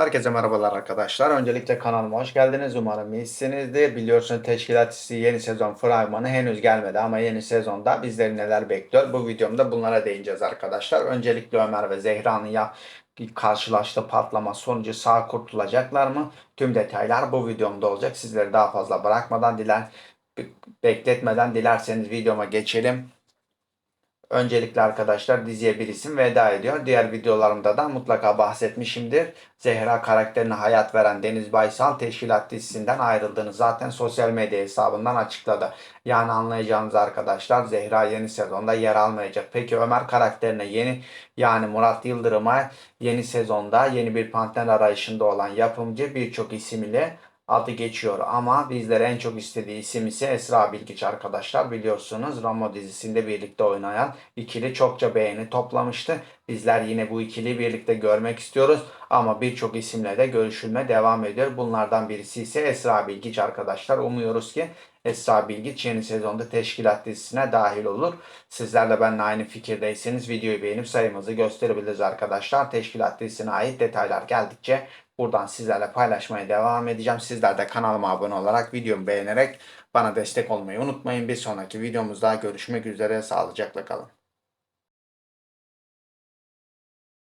Herkese merhabalar arkadaşlar. Öncelikle kanalıma hoş geldiniz. Umarım iyisinizdir. Biliyorsunuz teşkilat dizisi yeni sezon fragmanı henüz gelmedi ama yeni sezonda bizleri neler bekliyor? Bu videomda bunlara değineceğiz arkadaşlar. Öncelikle Ömer ve Zehra'nın ya karşılaştığı patlama sonucu sağ kurtulacaklar mı? Tüm detaylar bu videomda olacak. Sizleri daha fazla bırakmadan diler bekletmeden dilerseniz videoma geçelim. Öncelikle arkadaşlar diziye bir isim veda ediyor. Diğer videolarımda da mutlaka bahsetmişimdir. Zehra karakterine hayat veren Deniz Baysal teşkilat dizisinden ayrıldığını zaten sosyal medya hesabından açıkladı. Yani anlayacağınız arkadaşlar Zehra yeni sezonda yer almayacak. Peki Ömer karakterine yeni yani Murat Yıldırım'a yeni sezonda yeni bir partner arayışında olan yapımcı birçok isim ile adı geçiyor ama bizlere en çok istediği isim ise Esra Bilgiç arkadaşlar. Biliyorsunuz Ramo dizisinde birlikte oynayan ikili çokça beğeni toplamıştı. Bizler yine bu ikiliyi birlikte görmek istiyoruz ama birçok isimle de görüşülme devam ediyor. Bunlardan birisi ise Esra Bilgiç arkadaşlar. Umuyoruz ki Esra Bilgiç yeni sezonda teşkilat dizisine dahil olur. Sizler de benimle aynı fikirdeyseniz videoyu beğenip sayımızı gösterebiliriz arkadaşlar. Teşkilat dizisine ait detaylar geldikçe Buradan sizlerle paylaşmaya devam edeceğim. Sizler de kanalıma abone olarak videomu beğenerek bana destek olmayı unutmayın. Bir sonraki videomuzda görüşmek üzere. Sağlıcakla kalın.